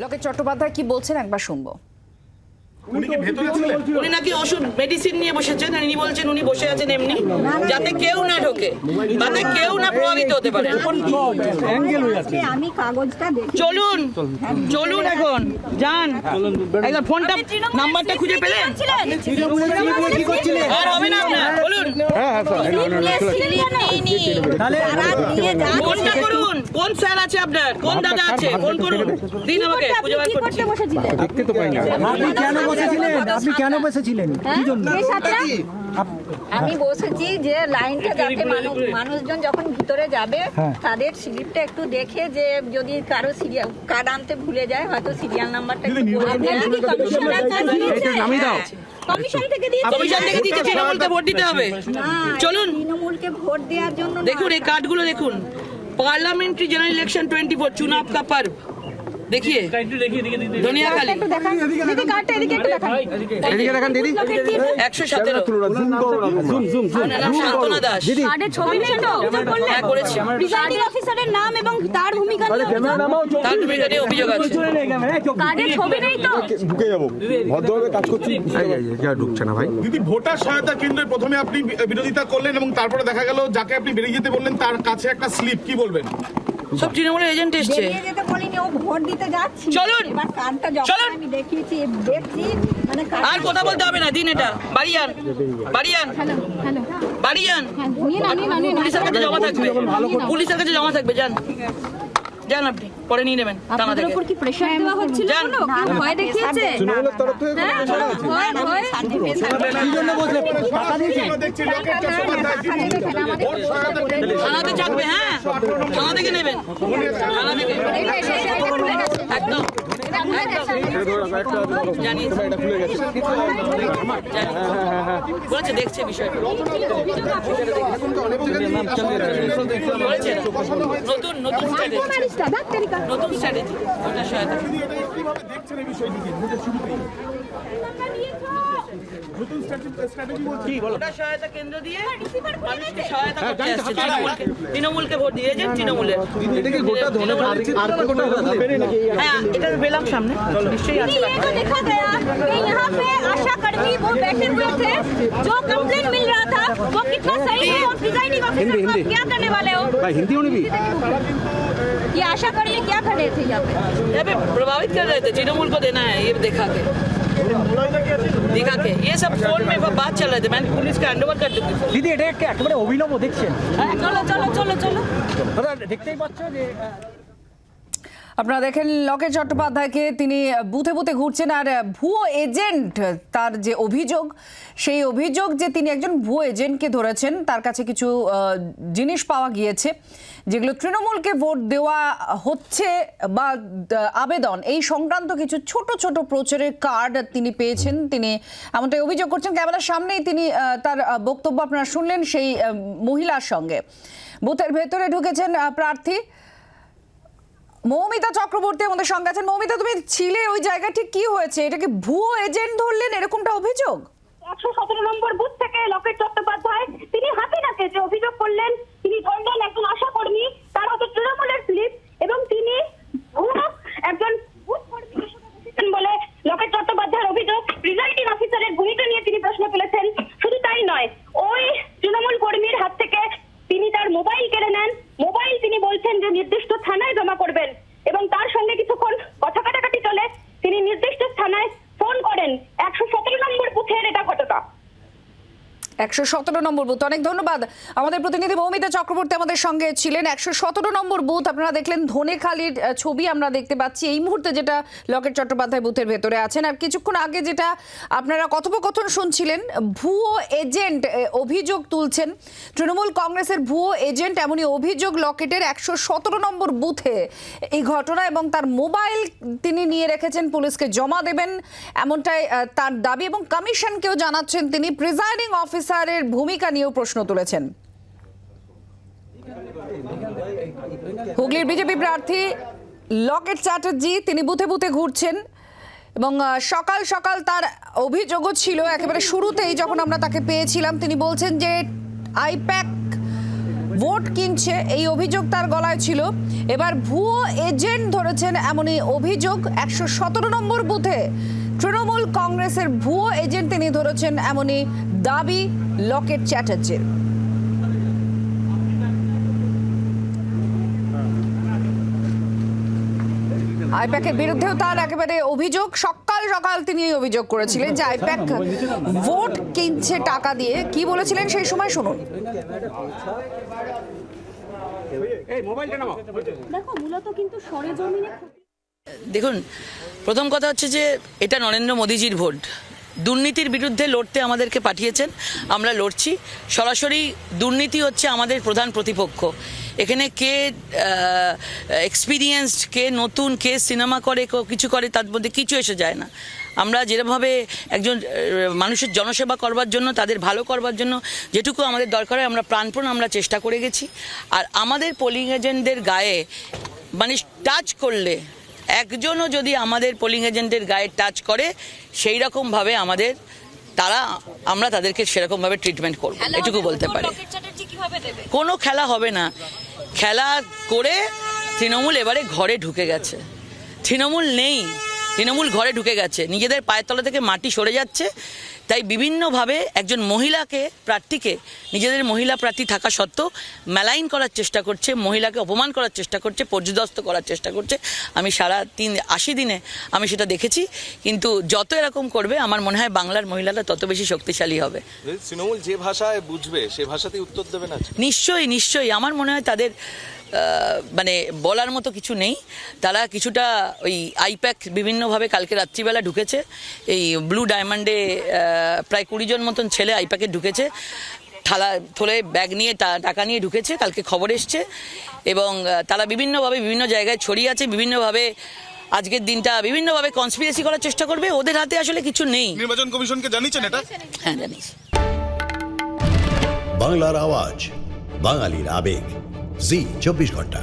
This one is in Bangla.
লোকের চট্টোপাধ্যায় কি বলছেন? একবার শুনব। উনি কি ভেতরে ছিলেন? উনি নাকি ওষুধ মেডিসিন নিয়ে বসেছেন আর ইনি বলছেন উনি বসে আছেন এমনি যাতে কেউ না ঢোকে যাতে কেউ না প্রভাবিত হতে পারে। আজকে আমি কাগজটা দেখি। চলুন চলুন এখন যান। একদম ফোনটা নাম্বারটা খুঁজে পেলেন? আর হবে না আপনার বলুন। ফোনটা করুন কোন স্যার আছে আপনার? কোন দাদা আছে? ফোন করুন দিন আমাকে খুঁজে বার করছি। আপনি কেন বসেছিলেন? আপনি কেন বসেছিলেন? কি হ্যাঁ? জন্য? আমি বসেছি যে লাইনটা যাতে মানুষজন যখন ভিতরে যাবে হ্যাঁ। তাদের স্লিপটা একটু দেখে যে যদি কারও সিরিয়াল কার্ড আনতে ভুলে যায় হয়তো সিরিয়াল নাম্বারটা নামিয়ে দাও। কমিশন থেকে দিয়েছে। কমিশন থেকে ভোট দিতে হবে। হ্যাঁ, চলুন। তৃণমূলকে ভোট দেওয়ার জন্য দেখুন এই কার্ডগুলো দেখুন। Parliamentary general election twenty four চুনাব কাপার। ভোটার সহায়তা কেন্দ্রে প্রথমে আপনি বিরোধিতা করলেন এবং তারপরে দেখা গেল যাকে আপনি বেরিয়ে যেতে বললেন তার কাছে একটা স্লিপ কি বলবেন? সব তৃণমূলের এজেন্ট এসছে। বেরিয়ে যেতে বলিনি ও ভোট দিতে যাচ্ছি চলুন। এবার কানটা চলুন। আমি দেখিয়েছি দেখছি মানে আর কথা বলতে হবে না দিন এটা। বাড়ি বাড়িয়ান বাড়ি আন বাড়ি আন পুলিশের কাছে জমা থাকবে। পুলিশের কাছে জমা থাকবে যান। যান আপনি পরে নিয়ে নেবেন থানা থেকে। উপর কি প্রেশার দেওয়া হচ্ছিল। কোনো? কেউ ভয় দেখিয়েছে? তৃণমূলের তরফ থেকে হ্যাঁ? ভয় ভয় কি জন্য টাকা দিয়েছে থানাতে হ্যাঁ। থানা থেকে নেবেন। থানা থেকে। একদম। জানি বলেছে দেখছে বিষয়টা বলেছে নতুন নতুন স্ট্র্যাটেজি নতুন স্ট্র্যাটেজি। ওটা সহায়তা। কিভাবে দেখছেন এই বিষয়টিকে ভোটের শুরুতেই নতুন স্ট্র্যাটেজি বলছি ওটা সহায়তা কেন্দ্র দিয়ে মানুষকে সহায়তা করতে আসছে তৃণমূলকে তৃণমূলকে ভোট দিয়েছেন তৃণমূলের তৃণমূলের- হ্যাঁ এটা পেলাম সামনে নিশ্চয়ই আছে ये तो देखा गया कि यहाँ पे आशा कर्मी वो बैठे हुए थे जो कंप्लेन मिल रहा था वो कितना सही है और प्रिजाइडिंग ऑफिसर को आप क्या करने वाले हो ভাই হিন্দি উনি भी ये आशा कर्मी क्या कर रहे थे यहाँ पे यहाँ पे प्रभावित कर रहे थे तृणमूल को देना है ये दिखा के दिखा के ये सब फोन में बात चल रहे थे मैंने पुलिस का हैंडओवर कर चुकी थी দিদি এটা একটা একেবারে অভিনব দেখছেন चलो चलो चलो चलो দাদা দেখতেই পাচ্ছ যে আহ, আপনারা দেখেন লকেট চট্টোপাধ্যায়কে তিনি বুথে বুথে ঘুরছেন আর ভুয়ো এজেন্ট, তার যে অভিযোগ, সেই অভিযোগ যে তিনি একজন ভুয়ো এজেন্টকে ধরেছেন, তার কাছে কিছু জিনিস পাওয়া গিয়েছে, যেগুলো তৃণমূলকে ভোট দেওয়া হচ্ছে বা আবেদন। এই সংক্রান্ত কিছু ছোট ছোট প্রচারের কার্ড তিনি পেয়েছেন, তিনি এমনটাই অভিযোগ করছেন। ক্যামেরার সামনেই তিনি তার বক্তব্য আপনারা শুনলেন, সেই মহিলার সঙ্গে। বুথের ভেতরে ঢুকেছেন প্রার্থী। মৌমিতা চক্রবর্তী আমাদের সঙ্গে আছেন। মৌমিতা, তুমি ছিলে ওই জায়গা ঠিক কি হয়েছে? এটা কি ভুয়ো এজেন্ট ধরলেন? এরকমটা অভিযোগ? একশো সতেরো নম্বর বুথ থেকে লকেট চট্টোপাধ্যায় তিনি হাতে নাতে যে অভিযোগ করলেন তিনি ধরলেন একজন আশাকর্মী তার হাতে তৃণমূলের স্লিপ এবং তিনি ভুয়ো একজন বুথ কর্মী হিসেবে বসেছেন বলে লকেট চট্টোপাধ্যায়ের অভিযোগ প্রিজাইডিং অফিসারের ভূমিকা নিয়ে তিনি প্রশ্ন তুলেছেন শুধু তাই নয় ওই তৃণমূল কর্মীর হাত থেকে তিনি তার মোবাইল কেড়ে নেন মোবাইল তিনি বলছেন যে নির্দিষ্ট থানায় জমা করবেন এবং তার সঙ্গে কিছুক্ষণ কথা কাটাকাটি চলে তিনি নির্দিষ্ট থানায় ফোন করেন একশো সতেরো নম্বর বুথের এটা ঘটনা একশো সতেরো নম্বর বুথ অনেক ধন্যবাদ। আমাদের প্রতিনিধি মৌমিতা চক্রবর্তী আমাদের সঙ্গে ছিলেন। একশো সতেরো নম্বর বুথ আপনারা দেখলেন ধনেখালির ছবি আমরা দেখতে পাচ্ছি। এই মুহূর্তে যেটা লকেট চট্টোপাধ্যায় বুথের ভেতরে আছেন। আর কিছুক্ষণ আগে যেটা আপনারা কথোপকথন শুনছিলেন, ভুয়ো এজেন্ট অভিযোগ তুলছেন। তৃণমূল কংগ্রেসের ভুয়ো এজেন্ট এমনই অভিযোগ লকেটের একশো সতেরো নম্বর বুথে এই ঘটনা এবং তার মোবাইল তিনি নিয়ে রেখেছেন, পুলিশকে জমা দেবেন। এমনটাই তার দাবি এবং কমিশনকেও জানাচ্ছেন তিনি। প্রিজাইডিং অফিসারের ভূমিকা নিয়েও প্রশ্ন তুলেছেন। হুগলির বিজেপি প্রার্থী লকেট চ্যাটার্জি, তিনি বুথে বুথে ঘুরছেন এবং সকাল সকাল তার অভিযোগও ছিল, একেবারে শুরুতেই যখন আমরা তাকে পেয়েছিলাম, তিনি বলছেন যে আইপ্যাক ভোট কিনছে, এই অভিযোগ তার গলায় ছিল। এবার ভুয়ো এজেন্ট ধরেছেন এমনই অভিযোগ, একশো সতেরো নম্বর বুথে তৃণমূল কংগ্রেসের ভুয়ো এজেন্ট তিনি ধরেছেন এমনই দাবি লকেট চ্যাটার্জির। আইপ্যাকের বিরুদ্ধেও তার একেবারে অভিযোগ। সকাল সকাল তিনি এই অভিযোগ করেছিলেন যে আইপ্যাক ভোট কিনছে টাকা দিয়ে। কি বলেছিলেন সেই সময় শুনুন। দেখো মূলত কিন্তু সরেজমিনে দেখুন, প্রথম কথা হচ্ছে যে এটা নরেন্দ্র মোদীজির ভোট। দুর্নীতির বিরুদ্ধে লড়তে আমাদেরকে পাঠিয়েছেন, আমরা লড়ছি। সরাসরি দুর্নীতি হচ্ছে আমাদের প্রধান প্রতিপক্ষ। এখানে কে এক্সপিরিয়েন্সড কে নতুন, কে সিনেমা করে কিছু করে, তার মধ্যে কিছু এসে যায় না। আমরা যেরকমভাবে একজন মানুষের জনসেবা করবার জন্য, তাদের ভালো করবার জন্য যেটুকু আমাদের দরকার হয়, আমরা প্রাণপণ আমরা চেষ্টা করে গেছি। আর আমাদের পোলিং এজেন্টদের গায়ে মানে টাচ করলে একজনও যদি আমাদের পোলিং এজেন্টের গায়ে টাচ করে সেই রকমভাবে আমাদের তারা আমরা তাদেরকে সেরকমভাবে ট্রিটমেন্ট করব। এটুকু বলতে পারি। কোনো খেলা হবে না। খেলা করে তৃণমূল এবারে ঘরে ঢুকে গেছে। তৃণমূল নেই। তৃণমূল ঘরে ঢুকে গেছে। নিজেদের পায়ের তলা থেকে মাটি সরে যাচ্ছে। তাই বিভিন্নভাবে একজন মহিলাকে প্রার্থীকে নিজেদের মহিলা প্রার্থী থাকা সত্ত্বেও মেলাইন করার চেষ্টা করছে মহিলাকে অপমান করার চেষ্টা করছে পর্যদস্ত করার চেষ্টা করছে। আমি সারা তিন আশি দিনে আমি সেটা দেখেছি কিন্তু যত এরকম করবে আমার মনে হয় বাংলার মহিলারা তত বেশি শক্তিশালী হবে। তৃণমূল যে ভাষায় বুঝবে সে ভাষাতেই উত্তর দেবে না? নিশ্চয়ই নিশ্চয়ই। আমার মনে হয় তাদের মানে বলার মতো কিছু নেই। তারা কিছুটা ওই আইপ্যাক বিভিন্নভাবে কালকে রাত্রিবেলা ঢুকেছে। এই ব্লু ডায়মন্ডে প্রায় কুড়ি জন মতন ছেলে আইপ্যাকে ঢুকেছে। থালা থলে ব্যাগ নিয়ে টাকা নিয়ে ঢুকেছে কালকে খবর এসছে। এবং তারা বিভিন্নভাবে বিভিন্ন জায়গায় ছড়িয়ে আছে বিভিন্নভাবে আজকের দিনটা বিভিন্নভাবে কনস্পিরেসি করার চেষ্টা করবে। ওদের হাতে আসলে কিছু নেই। নির্বাচন কমিশনকে জানিয়েছেন এটা? হ্যাঁ জানিস বাংলার আওয়াজ বাঙালির আবেগ। জি চব্বিশ ঘণ্টা।